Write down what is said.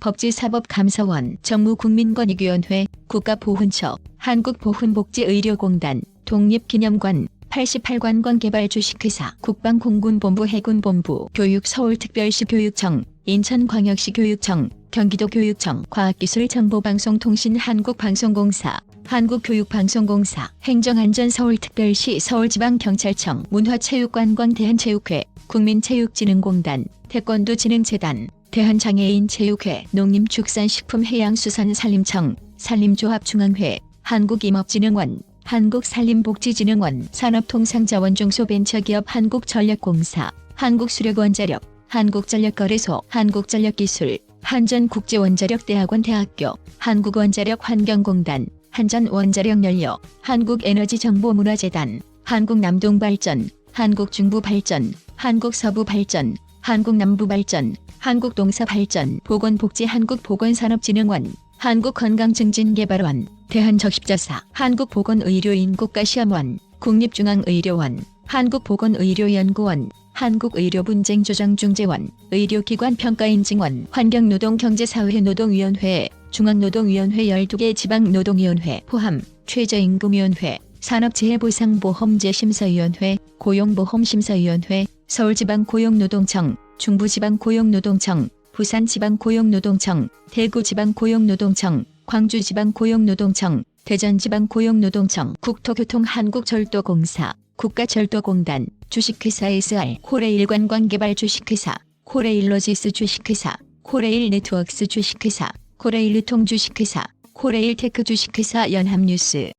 법제사법감사원, 정무국민권익위원회, 국가보훈처, 한국보훈복지의료공단, 독립기념관, 88관권 개발 주식회사, 국방공군본부 해군본부, 교육서울특별시 교육청, 인천광역시 교육청, 경기도 교육청, 과학기술정보방송통신 한국방송공사, 한국교육방송공사, 행정안전서울특별시 서울지방경찰청, 문화체육관광 대한체육회, 국민체육진흥공단, 태권도진흥재단, 대한장애인 체육회, 농림축산식품해양수산산림청, 산림조합중앙회, 한국임업진흥원, 한국산림복지진흥원, 산업통상자원중소벤처기업 한국전력공사, 한국수력원자력, 한국전력거래소, 한국전력기술, 한전국제원자력대학원 대학교, 한국원자력 환경공단, 한전원자력연료, 한국에너지정보문화재단, 한국남동발전, 한국중부발전, 한국서부발전, 한국남부발전, 한국동사발전, 보건복지 한국보건산업진흥원, 한국건강증진개발원, 대한적십자사, 한국보건의료인 국가시험원, 국립중앙의료원, 한국보건의료연구원, 한국의료분쟁조정중재원, 의료기관평가인증원, 환경노동경제사회노동위원회, 중앙노동위원회 12개 지방노동위원회 포함 최저임금위원회, 산업재해보상보험재심사위원회, 고용보험심사위원회, 서울지방고용노동청, 중부지방고용노동청, 부산지방고용노동청, 대구지방고용노동청, 광주지방고용노동청, 대전지방고용노동청, 국토교통한국철도공사, 국가철도공단, 주식회사 SR, 코레일 관광개발 주식회사, 코레일 로지스 주식회사, 코레일 네트워크스 주식회사, 코레일 유통 주식회사, 코레일 테크 주식회사 연합뉴스